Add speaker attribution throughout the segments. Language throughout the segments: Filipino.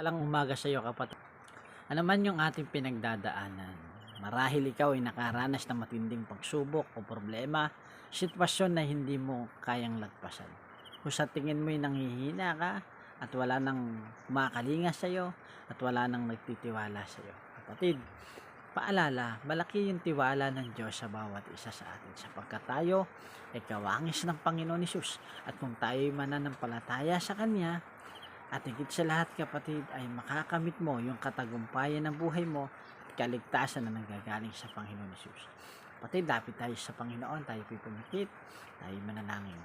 Speaker 1: Alang umaga sa iyo kapatid. Ano man yung ating pinagdadaanan, marahil ikaw ay nakaranas ng matinding pagsubok o problema, sitwasyon na hindi mo kayang lagpasan. Kung sa tingin mo ay nanghihina ka at wala nang kumakalinga sa iyo at wala nang nagtitiwala sa iyo. Kapatid, paalala, malaki yung tiwala ng Diyos sa bawat isa sa atin sapagkat tayo ay kawangis ng Panginoon Isus at kung tayo ay mananampalataya sa Kanya, at higit sa lahat kapatid ay makakamit mo yung katagumpayan ng buhay mo at kaligtasan na nanggagaling sa Panginoon Jesus. Kapatid, lapit tayo sa Panginoon, tayo pipumikit, tayo manalangin.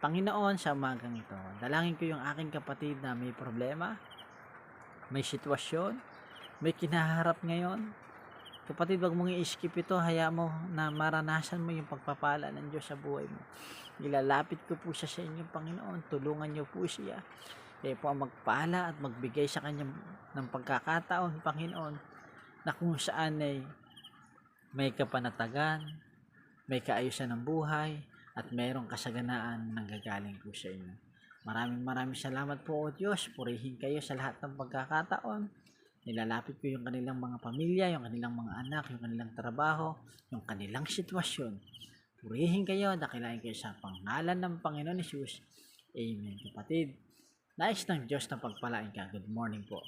Speaker 1: Panginoon, sa umagang ito, dalangin ko yung aking kapatid na may problema, may sitwasyon, may kinaharap ngayon. Kapatid, wag mong i-skip ito, haya mo na maranasan mo yung pagpapala ng Diyos sa buhay mo. Ilalapit ko po siya sa inyong Panginoon, tulungan niyo po siya. Kaya po ang magpala at magbigay sa kanya ng pagkakataon, Panginoon, na kung saan ay may kapanatagan, may kaayusan ng buhay, at mayroong kasaganaan ng gagaling po sa inyo. Maraming maraming salamat po o Diyos. Purihin kayo sa lahat ng pagkakataon. Nilalapit ko yung kanilang mga pamilya, yung kanilang mga anak, yung kanilang trabaho, yung kanilang sitwasyon. Purihin kayo, dakilain kayo sa pangalan ng Panginoon Yesus. Amen. Kapatid, nais ng Diyos na pagpalain ka. Good morning po.